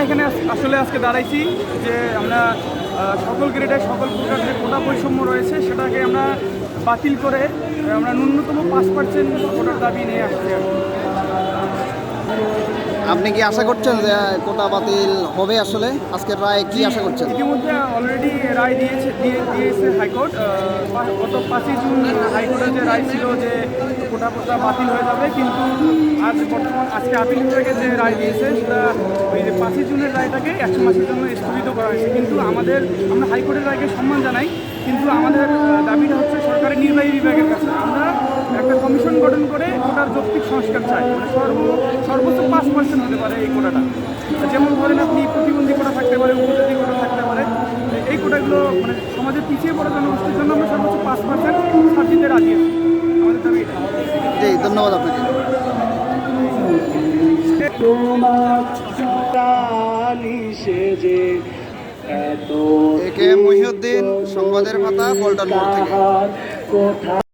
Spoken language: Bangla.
আমরা এখানে আসলে আজকে দাঁড়াইছি যে আমরা সকল গ্রেডের সকল প্রকার যে কোটা বৈষম্য রয়েছে সেটাকে আমরা বাতিল করে আমরা ন্যূনতম পাঁচ পার্সেন্ট কোটার দাবি নিয়ে আসছি আপনি কি আশা করছেন যে কোটা বাতিল হবে আসলে? আজকের রায় কি আশা করছেন? ইতিমধ্যে অলরেডি রায় দিয়েছে দিয়ে দিয়েছে হাইকোর্ট গত পাঁচই জুন হাইকোর্টের যে রায় ছিল যে কোটা কোটা বাতিল হয়ে যাবে কিন্তু আজ বর্তমান আজকে আপিল বিভাগে যে রায় দিয়েছে, সেটা ওই যে পাঁচই জুনের রায়টাকে একশো মাসের জন্য স্থগিত করা হয়েছে। কিন্তু আমাদের, আমরা হাইকোর্টের রায়কে সম্মান জানাই, কিন্তু আমাদের দাবিটা হচ্ছে সরকারের নির্বাহী বিভাগের কাছে। আমরা একটা কমিশন গঠন করে কোটার যৌক্তিক সংস্কার চাই। মানে সর্ব, সর্বোচ্চ পাঁচ পার্সেন্ট হতে পারে এই কোটাটা। যেমন ধরেন আপনি প্রতিবন্ধী কোটা থাকতে পারে, উপজাতি কোটা থাকতে পারে, এই কোটাগুলো মানে সমাজে পিছিয়ে পড়া জনগোষ্ঠীর জন্য আমরা সর্বোচ্চ পাঁচ পার্সেন্ট ছাড় দিতে রাজি আমাদের দাবি এটা ধন্যবাদ আপনাকে। তোমার প্রাণী সেজে এত মহিউদ্দিন সংবাদের পাতা পল্টন মোড় থেকে।